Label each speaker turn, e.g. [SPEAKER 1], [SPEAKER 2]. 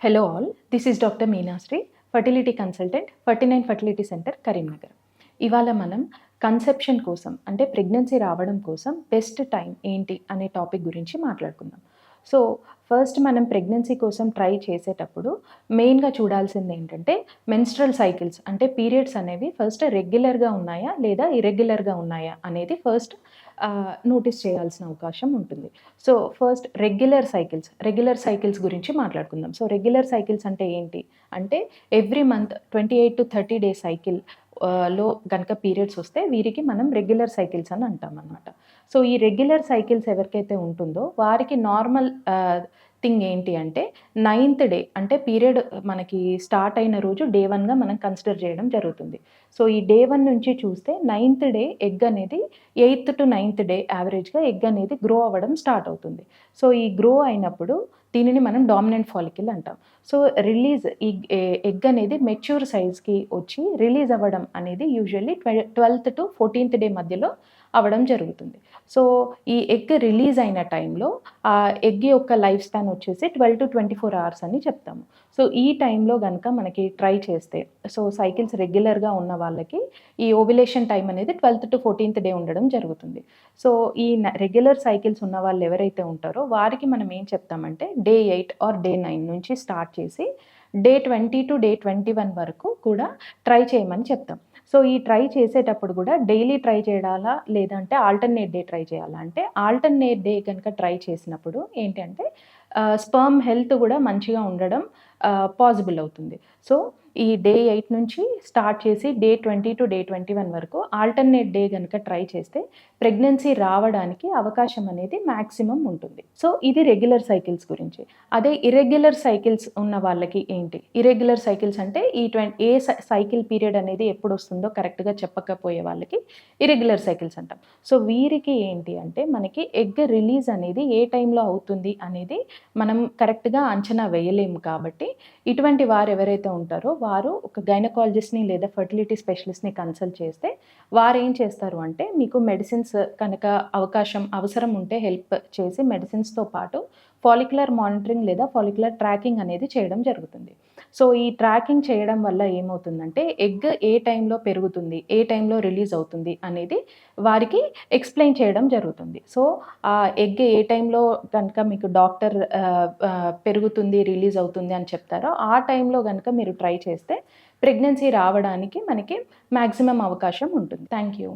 [SPEAKER 1] Hello all this is doctor Meenashree fertility consultant forty nine fertility centre Karimnagar ఇవాళ మనం conception కోసం అంటే pregnancy రావడం కోసం బెస్ట్ టైం ఏంటి అనే టాపిక్ గురించి మాట్లాడుకుందాం. సో ఫస్ట్ మనం ప్రెగ్నెన్సీ కోసం ట్రై చేసేటప్పుడు మెయిన్గా చూడాల్సింది ఏంటంటే మెన్స్ట్రల్ సైకిల్స్ అంటే పీరియడ్స్ అనేవి ఫస్ట్ రెగ్యులర్గా ఉన్నాయా లేదా ఇరెగ్యులర్గా ఉన్నాయా అనేది ఫస్ట్ నోటీస్ చేయాల్సిన అవకాశం ఉంటుంది. So first regular cycles regular cycles గురించి మాట్లాడుకుందాం. సో రెగ్యులర్ సైకిల్స్ అంటే ఏంటి? అంటే every month twenty eight to thirty day cycle లో కనుక పీరియడ్స్ వస్తే వీరికి మనం రెగ్యులర్ సైకిల్స్ అని అంటాం అనమాట సో ఈ రెగ్యులర్ సైకిల్స్ ఎవరికైతే ఉంటుందో వారికి నార్మల్ థింగ్ ఏంటి అంటే నైన్త్ డే అంటే పీరియడ్ మనకి స్టార్ట్ అయిన రోజు డే వన్గా మనం కన్సిడర్ చేయడం జరుగుతుంది. సో ఈ డే వన్ నుంచి చూస్తే నైన్త్ డే ఎగ్ అనేది ఎయిత్ టు నైన్త్ డే యావరేజ్గా ఎగ్ అనేది గ్రో అవ్వడం స్టార్ట్ అవుతుంది. సో ఈ గ్రో అయినప్పుడు దీనిని మనం డామినెంట్ ఫాలికిల్ అంటాం. సో రిలీజ్ ఈ ఎగ్ అనేది మెచ్యూర్ సైజ్కి వచ్చి రిలీజ్ అవ్వడం అనేది usually twelfth to fourteenth day మధ్యలో అవ్వడం జరుగుతుంది. సో ఈ ఎగ్ రిలీజ్ అయిన టైంలో ఆ ఎగ్ యొక్క లైఫ్ స్పాన్ వచ్చేసి twelve to twenty four hours అని చెప్తాము. సో ఈ టైంలో కనుక మనకి ట్రై చేస్తే సో సైకిల్స్ రెగ్యులర్గా ఉన్న వాళ్ళకి ఈ ఓవిలేషన్ టైం అనేది ట్వెల్త్ టు ఫోర్టీన్త్ డే ఉండడం జరుగుతుంది. సో ఈ రెగ్యులర్ సైకిల్స్ ఉన్న వాళ్ళు ఎవరైతే ఉంటారో వారికి మనం ఏం చెప్తామంటే day eight or day nine నుంచి స్టార్ట్ చేసి day twenty to day twenty one వరకు కూడా ట్రై చేయమని చెప్తాం. సో ఈ ట్రై చేసేటప్పుడు కూడా డైలీ ట్రై చేయాలా లేదంటే ఆల్టర్నేట్ డే ట్రై చేయాలా? అంటే ఆల్టర్నేట్ డే కనుక ట్రై చేసినప్పుడు ఏంటంటే స్పర్మ్ హెల్త్ కూడా మంచిగా ఉండడం పాసిబుల్ అవుతుంది. సో ఈ డే ఎయిట్ నుంచి స్టార్ట్ చేసి day twenty to day twenty one వరకు ఆల్టర్నేట్ డే కనుక ట్రై చేస్తే ప్రెగ్నెన్సీ రావడానికి అవకాశం అనేది మ్యాక్సిమం ఉంటుంది. సో ఇది రెగ్యులర్ సైకిల్స్ గురించి. అదే ఇరెగ్యులర్ సైకిల్స్ ఉన్న వాళ్ళకి ఏంటి? ఇరెగ్యులర్ సైకిల్స్ అంటే ఈ ట్వంటీ ఏ సైకిల్ పీరియడ్ అనేది ఎప్పుడు వస్తుందో కరెక్ట్గా చెప్పకపోయే వాళ్ళకి ఇరెగ్యులర్ సైకిల్స్ అంటాం. సో వీరికి ఏంటి అంటే మనకి ఎగ్ రిలీజ్ అనేది ఏ టైంలో అవుతుంది అనేది మనం కరెక్ట్గా అంచనా వేయలేము కాబట్టి ఇటువంటి వారు ఎవరైతే ఉంటారో వారు ఒక గైనకాలజిస్ట్ని లేదా ఫర్టిలిటీ స్పెషలిస్ట్ని కన్సల్ట్ చేస్తే వారు ఏం చేస్తారు అంటే మీకు మెడిసిన్స్ కనుక అవకాశం అవసరం ఉంటే హెల్ప్ చేసి మెడిసిన్స్తో పాటు ఫాలిక్యులర్ మానిటరింగ్ లేదా ఫాలిక్యులర్ ట్రాకింగ్ అనేది చేయడం జరుగుతుంది. సో ఈ ట్రాకింగ్ చేయడం వల్ల ఏమవుతుందంటే ఎగ్ ఏ టైంలో పెరుగుతుంది ఏ టైంలో రిలీజ్ అవుతుంది అనేది వారికి ఎక్స్ప్లెయిన్ చేయడం జరుగుతుంది. సో ఆ ఎగ్ ఏ టైంలో కనుక మీకు డాక్టర్ పెరుగుతుంది రిలీజ్ అవుతుంది అని చెప్తారో ఆ టైంలో కనుక మీరు ట్రై చేస్తే ప్రెగ్నెన్సీ రావడానికి మనకి మ్యాక్సిమం అవకాశం ఉంటుంది. Thank you.